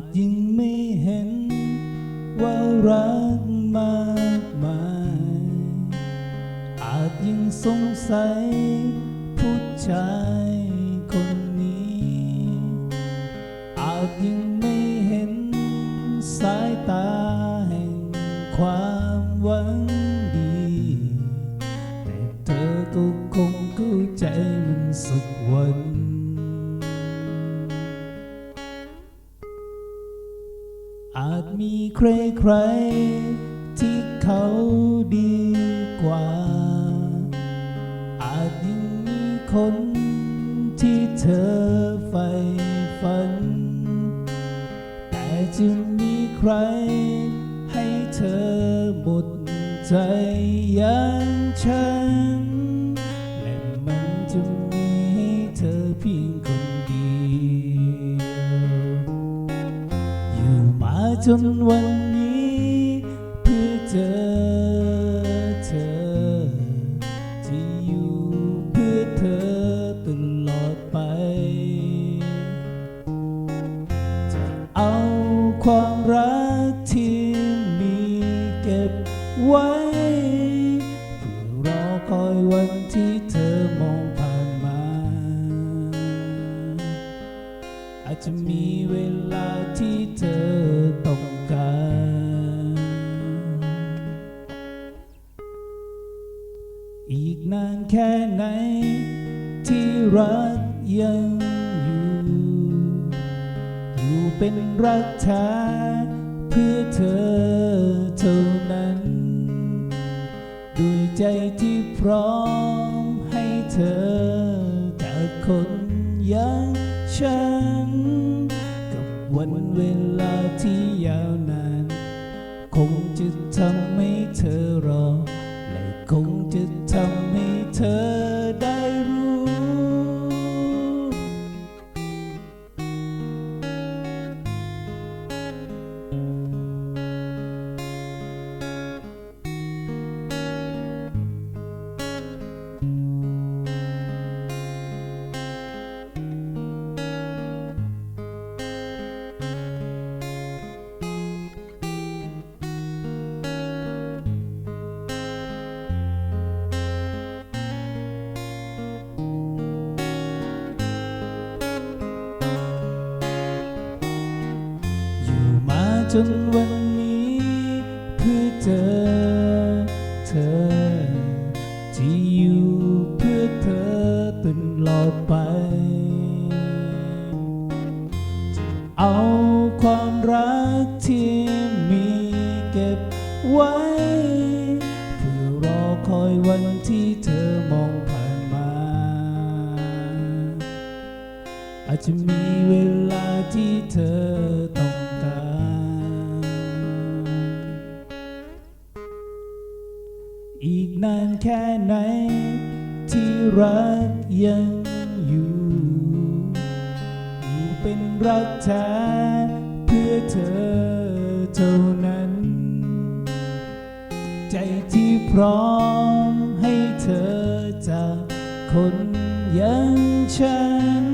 จยิ่งไม่เห็น ว่ารักมากมายอาจยิ่งสงสัยผู้ชายคนนี้ อาจยิ่งไม่เห็นสายตาแห่งความหวังดี แต่เธอก็คง อาจมีใครใครๆที่เขาดีกว่า อาจยิ่งมีคนที่เธอใฝ่ฝัน แต่จะมีใครให้เธอหมดใจอย่างฉัน จนวันนี้เพื่อเจอเธอที่อยู่เพื่อเธอตลอดไป จะเอาความรักที่มีเก็บไว้เพื่อรอคอยวันที่เธอมองผ่านมา อาจจะมีเวลาที่เธอ รักยังอยู่ อยู่เป็นรักแท้เพื่อเธอเท่านั้นด้วยใจที่พร้อมให้เธอจากคนอย่างฉัน กับวันเวลาที่ยาวนาน คงจะทำให้เธอรอ จนวันนี้เพื่อเจอเธอ ที่อยู่เพื่อเธอตลอดไปจะเอาความรักที่มีเก็บไว้ เพื่อรอคอยวันที่เธอมองผ่านมา อาจจะมี ค่ไหน ที่รักยังอยู่ อยู่เป็นรักแท้เพื่อเธอเท่านั้น ใจที่พร้อมให้เธอจากคนอย่างฉัน